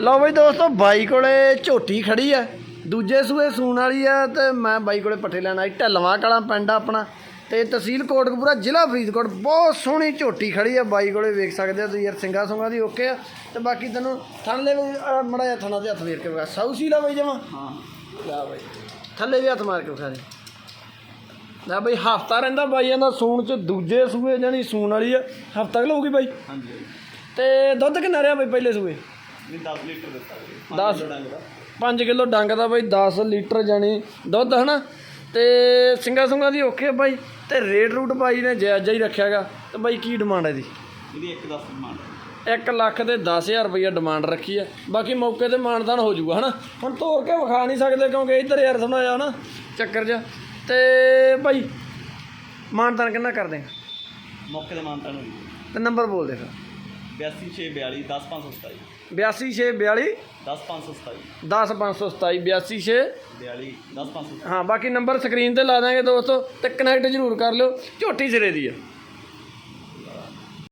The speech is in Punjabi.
ਲਓ ਬਈ ਦੋਸਤੋ ਬਾਈ ਕੋਲੇ ਝੋਟੀ ਖੜੀ ਆ। ਦੂਜੇ ਸੂਏ ਸੂਣ ਵਾਲੀ ਆ ਤੇ ਮੈਂ ਬਾਈ ਕੋਲੇ ਪੱਠੇ ਲੈਣ ਆਈ ਢਲਵਾ ਕਲਾਂ ਪਿੰਡ ਆ ਆਪਣਾ। ਤੇ ਤਹਿਸੀਲ ਕੋਟਕਪੂਰਾ ਜ਼ਿਲ੍ਹਾ ਫਰੀਦਕੋਟ ਬਹੁਤ ਸੋਹਣੀ ਝੋਟੀ ਖੜੀ ਆ ਬਾਈ ਕੋਲੇ ਵੇਖ ਸਕਦੇ ਆ ਤੁਸੀਂ ਯਾਰ ਸਿੰਘਾ ਸੁੰਗਾ ਦੀ ਓਕੇ ਆ। ਤੇ ਬਾਕੀ ਤੈਨੂੰ ਥੱਲੇ ਵੀ ਮੜਾ ਜਿਹਾ ਥਣਾ ਦੇ ਹੱਥ ਵੇਖ ਕੇ ਵਿਖਾ। ਸਾਊ ਸੀਲਾ ਬਾਈ ਜਮਾ? ਹਾਂ। ਲੈ ਬਾਈ। ਥੱਲੇ ਵੀ ਹੱਥ ਮਾਰ ਕੇ ਵਿਖਾ ਦੇ। ਲੈ ਬਾਈ ਹਫਤਾ ਰਹਿੰਦਾ ਬਾਈਆਂ ਦਾ ਸੂਣ ਚ ਦੂਜੇ ਸੂਏ ਜਾਨੀ ਸੂਣ ਵਾਲੀ ਆ। ਹਫਤਾ ਕਿ ਲਊਗੀ ਬਾਈ? ਹਾਂਜੀ। ਤੇ ਦੁੱਧ ਕਿੰਨਾ ਰਿਹਾ ਬਾਈ ਪਹਿਲੇ ਸੂਏ? ਨਹੀਂ 10 ਲੀਟਰ ਦਿੱਤਾ ਜੀ। ਦਸ। ਡੰਗ ਦਾ। 5 ਕਿਲੋ ਡੰਗ ਦਾ ਬਾਈ 10 ਲੀਟਰ ਜਾਣੀ ਦੁੱਧ ਹਨਾ? ਤੇ ਸਿੰਘਾ ਸੁੰਗਾ ਦੀ ਓਕੇ ਆ ਬਾਈ। ਤੇ ਰੇਟ ਰੂਟ ਬਾਈ ਨੇ ਜਾਇਜ਼ਾ ਹੀ ਰੱਖਿਆਗਾ ਤੇ ਬਾਈ ਕੀ ਡਿਮਾਂਡ ਹੈ ਦੀ ਇਹਦੀ 1 10 ਮਾਨ 1 ਲੱਖ ਤੇ 10000 ਰੁਪਈਆ ਡਿਮਾਂਡ ਰੱਖੀ ਆ। ਬਾਕੀ ਮੌਕੇ ਤੇ ਮਾਨਦਾਨ ਹੋ ਜਾਊਗਾ ਹਨਾ? ਹੁਣ ਤੋੜ ਕੇ ਵਿਖਾ ਨਹੀਂ ਸਕਦੇ ਕਿਉਂਕਿ ਇੱਧਰ ਯਾਰ ਥੋੜਾ ਜਿਹਾ ਹਨਾ? ਚੱਕਰ ਜਿਹਾ। ਤੇ ਬਾਈ ਮਾਨਦਾਨ ਕਿੰਨਾ ਕਰਦੇ ਆ? ਮੌਕੇ ਦੇ ਮਾਨਤਾ ਨੂੰ ਤੇ ਨੰਬਰ ਬੋਲ ਦੇ ਫਿਰ। 82 642 10527 82642 10527 10527 826 42 10527 ਹਾਂ ਬਾਕੀ ਨੰਬਰ ਸਕਰੀਨ ਤੇ ਲਾ ਦਾਂਗੇ ਦੋਸਤੋ ਤੇ ਕਨੈਕਟ ਜ਼ਰੂਰ ਕਰ ਲਿਓ। ਝੋਟੀ ਸਿਰੇ ਦੀ ਆ।